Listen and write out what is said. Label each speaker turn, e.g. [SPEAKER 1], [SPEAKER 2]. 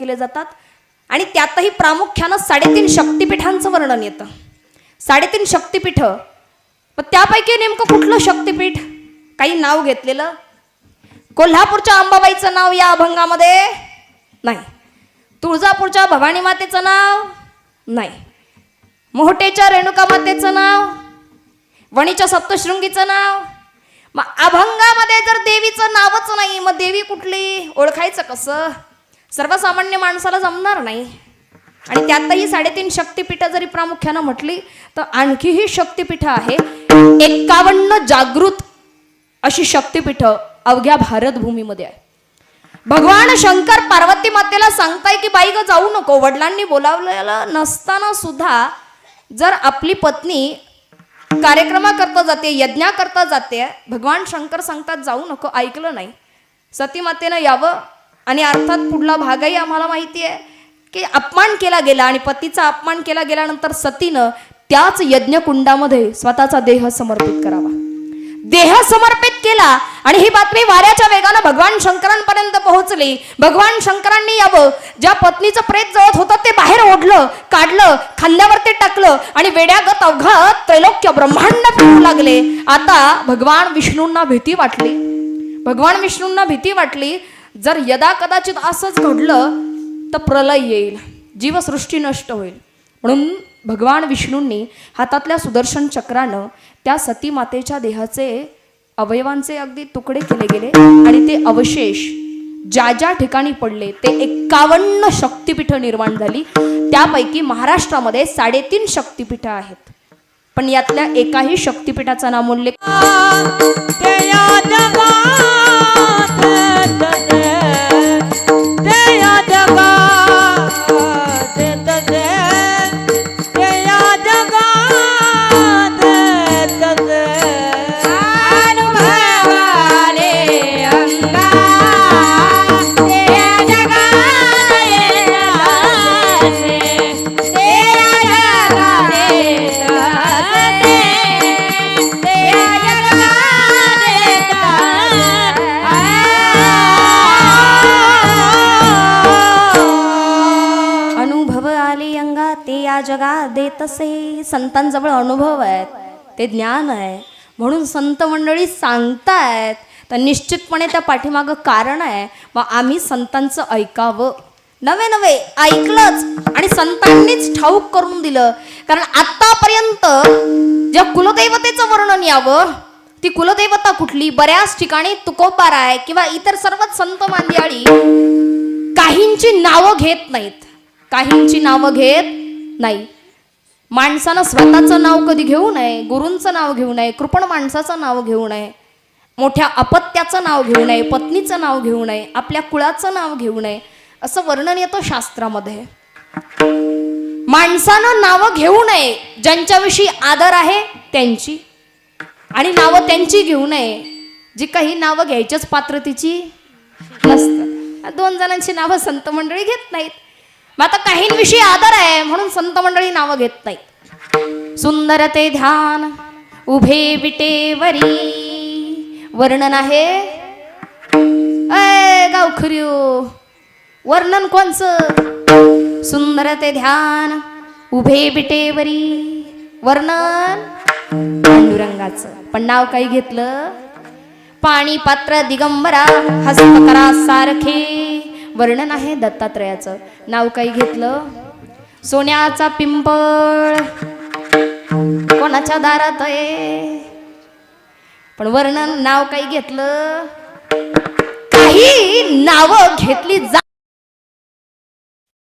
[SPEAKER 1] केले जातात. आणि त्यातही प्रामुख्यानं साडेतीन शक्तिपीठांचं वर्णन येतं. साडेतीन शक्तिपीठ. मग त्यापैकी नेमकं कुठलं शक्तिपीठ? काही नाव घेतलेलं? कोल्हापूरच्या अंबाबाईचं नाव या अभंगामध्ये नाही. तुळजापूरच्या भवानी मातेचं नाव नाही. मोहटेच्या रेणुका मातेचं नाव वणीच्या सप्तशृंगीचं नाव. मग अभंगामध्ये जर देवीचं नावच नाही मग देवी कुठली? ओळखायचं कसं? सर्वसामान्य माणसाला जमणार नाही. आणि त्यातही साडेतीन शक्तीपीठ जरी प्रामुख्यानं म्हटली तर आणखीही शक्तीपीठ आहे. एक्कावन्न जागृत अशी शक्तीपीठ अवघ्या भारतभूमीमध्ये आहे. भगवान शंकर पार्वती मातेला सांगताय की बाई ग जाऊ नको. वडिलांनी बोलावलेलं नसताना सुद्धा जर आपली पत्नी कार्यक्रमा करता जाते यज्ञा करता जाते भगवान शंकर सांगतात जाऊ नको ऐकलं नाही. सती मातेनं यावं. आणि अर्थात पुढला भागही आम्हाला माहिती आहे की अपमान केला गेला आणि पतीचा अपमान केला गेल्यानंतर सतीनं त्याच यज्ञकुंडामध्ये स्वतःचा देह समर्पित करावा. देह समर्पित केला आणि ही बातमी वाऱ्याच्या वेगानं भगवान शंकरांपर्यंत पोहोचली. भगवान शंकरांनी यावं. ज्या पत्नीचं प्रेत जळत होतं ते बाहेर ओढलं काढलं खांद्यावरती टाकलं आणि वेड्यागत अवघात त्रैलोक्य ब्रह्मांड फिरू लागले. आता भगवान विष्णूंना भीती वाटली. भगवान विष्णूंना भीती वाटली जर यदा कदाचित असंच घडलं तर प्रलय येईल. जीवसृष्टी नष्ट होईल. म्हणून भगवान विष्णूंनी हातातल्या सुदर्शन चक्रानं त्या सती मातेच्या देहाचे अवयवांचे अगदी तुकडे केले गेले आणि ते अवशेष ज्या ज्या ठिकाणी पडले ते एक्कावन्न शक्तिपीठं निर्माण झाली. त्यापैकी महाराष्ट्रामध्ये साडेतीन शक्तिपीठं आहेत. पण यातल्या एकाही शक्तिपीठाचा नामोल्लेख आले ते या जगात देतसे संतांजवळ अनुभव आहेत. ते ज्ञान आहे. म्हणून संत मंडळी सांगतायत तर निश्चितपणे त्या पाठीमागं कारण आहे. मग आम्ही संतांचं ऐकावं. नवे नवे ऐकलंच आणि संतांनीच ठाऊक करून दिलं. कारण आतापर्यंत ज्या कुलदैवतेचं वर्णन यावं ती कुलदैवता कुठली? बऱ्याच ठिकाणी तुकोबार आहे किंवा इतर सर्वच संत मांदियाळी काहींची नावं घेत नाहीत. काहींची नावं घेत नाही. माणसानं स्वतःचं नाव कधी घेऊ नये गुरूंचं नाव घेऊ नये कृपण माणसाचं नाव घेऊ नये मोठ्या अपत्याचं नाव घेऊ नये पत्नीचं नाव घेऊ नये आपल्या कुळाचं नाव घेऊ नये असं वर्णन येतं शास्त्रामध्ये. माणसानं नावं घेऊ नये ज्यांच्याविषयी आदर आहे त्यांची. आणि नावं त्यांची घेऊ नये जी काही नावं घ्यायच्याच पात्रतेची नसतं दोन जणांची नावं संत मंडळी घेत नाहीत. मग आता काहींविषयी आदर आहे म्हणून संत मंडळी नावं घेत नाहीत सुंदर ते ध्यान उभे विटेवरी वर्णन आहे? अय गावखऱ्यो वर्णन कोणचं? सुंदर ते ध्यान उभे बिटेवरी वर्णन? पांडुरंगाचं. पण नाव काही घेतलं? पाणी पात्र दिगंबरा हस्तकरा सारखे. वर्णन आहे दत्तात्रयाचं. नाव काही घेतलं? सोन्याचा पिंपळ. कोणाच्या दारात आहे? पण वर्णन नाव काही घेतलं? काही नावं घेतली जा